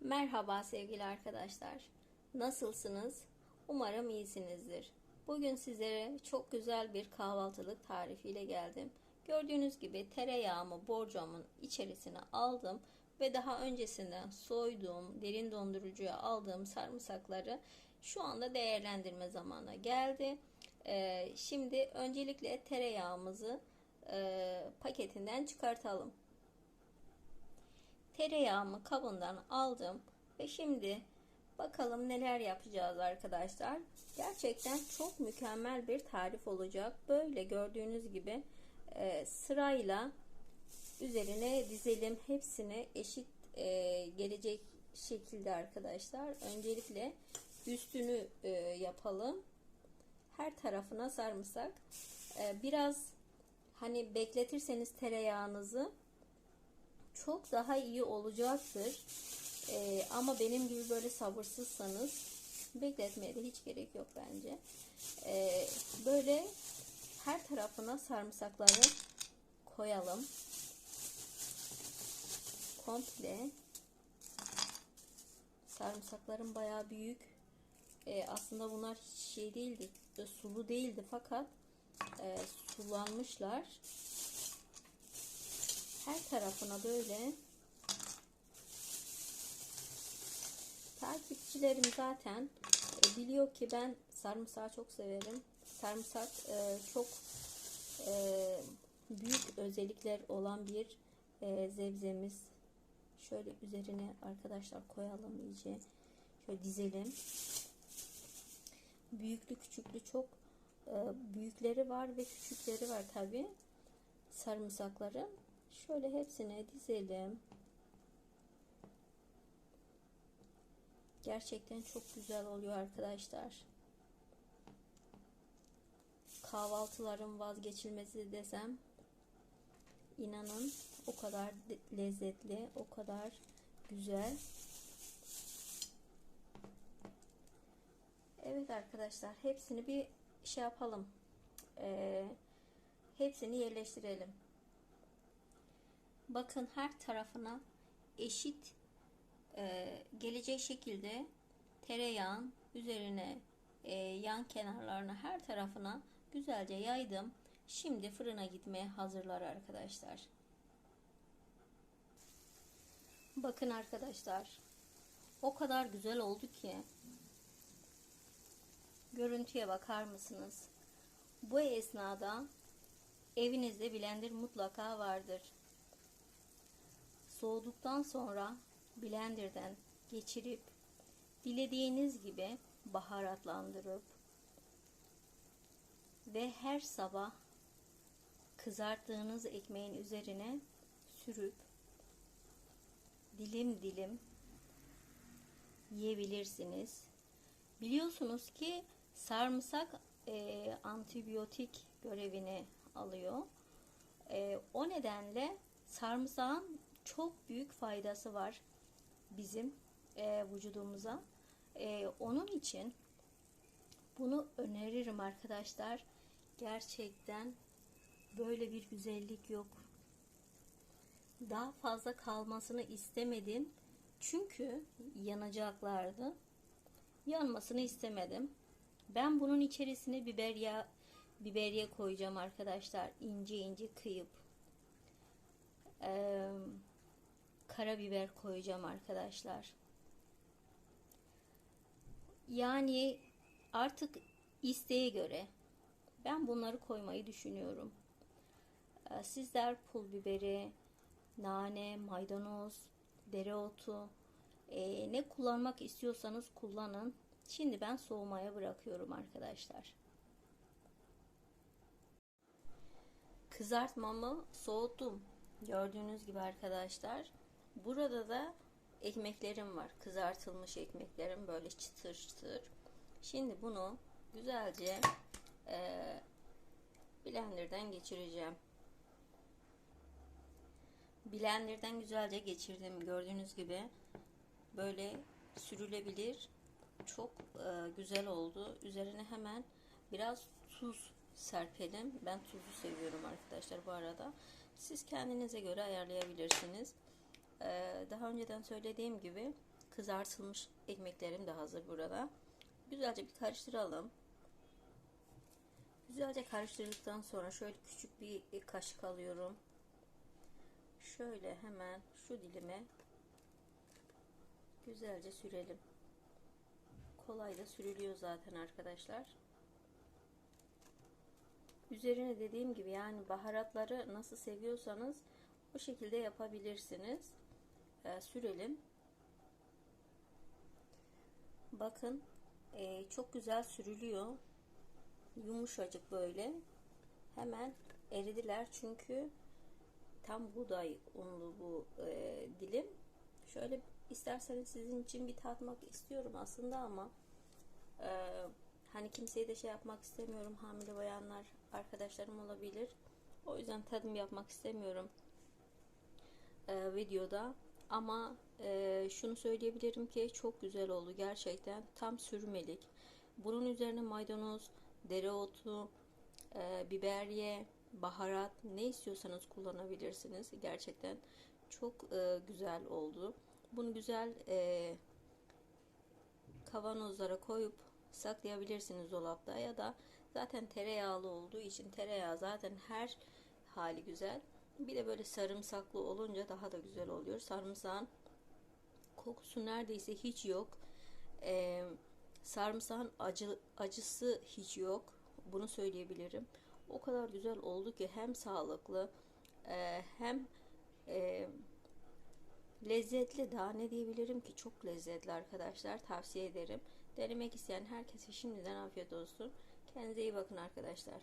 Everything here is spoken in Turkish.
Merhaba sevgili arkadaşlar. Nasılsınız? Umarım iyisinizdir. Bugün sizlere çok güzel bir kahvaltılık tarifiyle geldim. Gördüğünüz gibi tereyağımı borcamın içerisine aldım ve daha öncesinden soyduğum, derin dondurucuya aldığım sarımsakları şu anda değerlendirme zamanı geldi. Ee, şimdi öncelikle tereyağımızı e, paketinden çıkartalım. Tereyağımı kabından aldım ve şimdi bakalım neler yapacağız arkadaşlar. Gerçekten çok mükemmel bir tarif olacak. Böyle gördüğünüz gibi e, sırayla üzerine dizelim. Hepsini eşit e, gelecek şekilde arkadaşlar. Öncelikle üstünü e, yapalım. Her tarafına sarımsak. E, biraz hani bekletirseniz tereyağınızı çok daha iyi olacaktır. Ee, ama benim gibi böyle sabırsızsanız bekletmeye de hiç gerek yok bence. Ee, böyle her tarafına sarımsakları koyalım. Komple. Sarımsakların bayağı büyük. Ee, aslında bunlar hiç şey değildi. Sulu değildi fakat e, sulanmışlar her tarafına böyle takipçilerim zaten e, biliyor ki ben sarımsağı çok severim. Sarımsak e, çok e, büyük özellikler olan bir e, zebzemiz. Şöyle üzerine arkadaşlar koyalım iyice. Şöyle dizelim. Büyüklü küçüklü çok e, büyükleri var ve küçükleri var tabi sarımsakların. Şöyle hepsine dizelim. Gerçekten çok güzel oluyor arkadaşlar. Kahvaltıların vazgeçilmezi desem inanın o kadar lezzetli, o kadar güzel. Evet arkadaşlar hepsini bir şey yapalım. Ee, hepsini yerleştirelim. Bakın her tarafına eşit e, gelecek şekilde tereyağın üzerine e, yan kenarlarına her tarafına güzelce yaydım. Şimdi fırına gitmeye hazırlar arkadaşlar. Bakın arkadaşlar. O kadar güzel oldu ki. Görüntüye bakar mısınız? Bu esnada evinizde blender mutlaka vardır. Soğuduktan sonra blenderden geçirip dilediğiniz gibi baharatlandırıp ve her sabah kızarttığınız ekmeğin üzerine sürüp dilim dilim yiyebilirsiniz. Biliyorsunuz ki sarımsak e, antibiyotik görevini alıyor. E, o nedenle sarımsağın çok büyük faydası var bizim e, vücudumuza. E, onun için bunu öneririm arkadaşlar. Gerçekten böyle bir güzellik yok. Daha fazla kalmasını istemedim. Çünkü yanacaklardı. Yanmasını istemedim. Ben bunun içerisine biber yağı, biberiye koyacağım arkadaşlar. ince ince kıyıp. Ee, karabiber koyacağım arkadaşlar. Yani artık isteğe göre ben bunları koymayı düşünüyorum. Ee, sizler pul biberi, nane, maydanoz, dereotu e, ne kullanmak istiyorsanız kullanın. Şimdi ben soğumaya bırakıyorum arkadaşlar. Kızartmamı soğuttum. Gördüğünüz gibi arkadaşlar. Burada da ekmeklerim var. Kızartılmış ekmeklerim böyle çıtır çıtır. Şimdi bunu güzelce e, blenderdan geçireceğim. Blenderdan güzelce geçirdim. Gördüğünüz gibi böyle sürülebilir. Çok e, güzel oldu. Üzerine hemen biraz tuz serpelim. Ben tuzu seviyorum arkadaşlar bu arada. Siz kendinize göre ayarlayabilirsiniz. Ee, daha önceden söylediğim gibi kızartılmış ekmeklerim de hazır burada. Güzelce bir karıştıralım. Güzelce karıştırdıktan sonra şöyle küçük bir kaşık alıyorum. Şöyle hemen şu dilime güzelce sürelim. Kolay da sürülüyor zaten arkadaşlar. Üzerine dediğim gibi yani baharatları nasıl seviyorsanız bu şekilde yapabilirsiniz. Ee, sürelim. Bakın e, çok güzel sürülüyor. Yumuşacık böyle. Hemen eridiler çünkü tam buğday unlu bu e, dilim. Şöyle isterseniz sizin için bir tatmak istiyorum aslında ama e, hani kimseyi de şey yapmak istemiyorum. Hamile bayanlar arkadaşlarım olabilir. O yüzden tadım yapmak istemiyorum e, videoda. Ama e, şunu söyleyebilirim ki çok güzel oldu gerçekten. Tam sürmelik. Bunun üzerine maydanoz, dereotu, e, biberiye, baharat ne istiyorsanız kullanabilirsiniz. Gerçekten çok e, güzel oldu. Bunu güzel e, kavanozlara koyup saklayabilirsiniz dolapta ya da zaten tereyağlı olduğu için tereyağı zaten her hali güzel. Bir de böyle sarımsaklı olunca daha da güzel oluyor. Sarımsağın kokusu neredeyse hiç yok. Ee, sarımsağın acı, acısı hiç yok. Bunu söyleyebilirim. O kadar güzel oldu ki hem sağlıklı e, hem e, lezzetli. Daha ne diyebilirim ki çok lezzetli arkadaşlar. Tavsiye ederim. Denemek isteyen herkese şimdiden afiyet olsun. Kendinize iyi bakın arkadaşlar.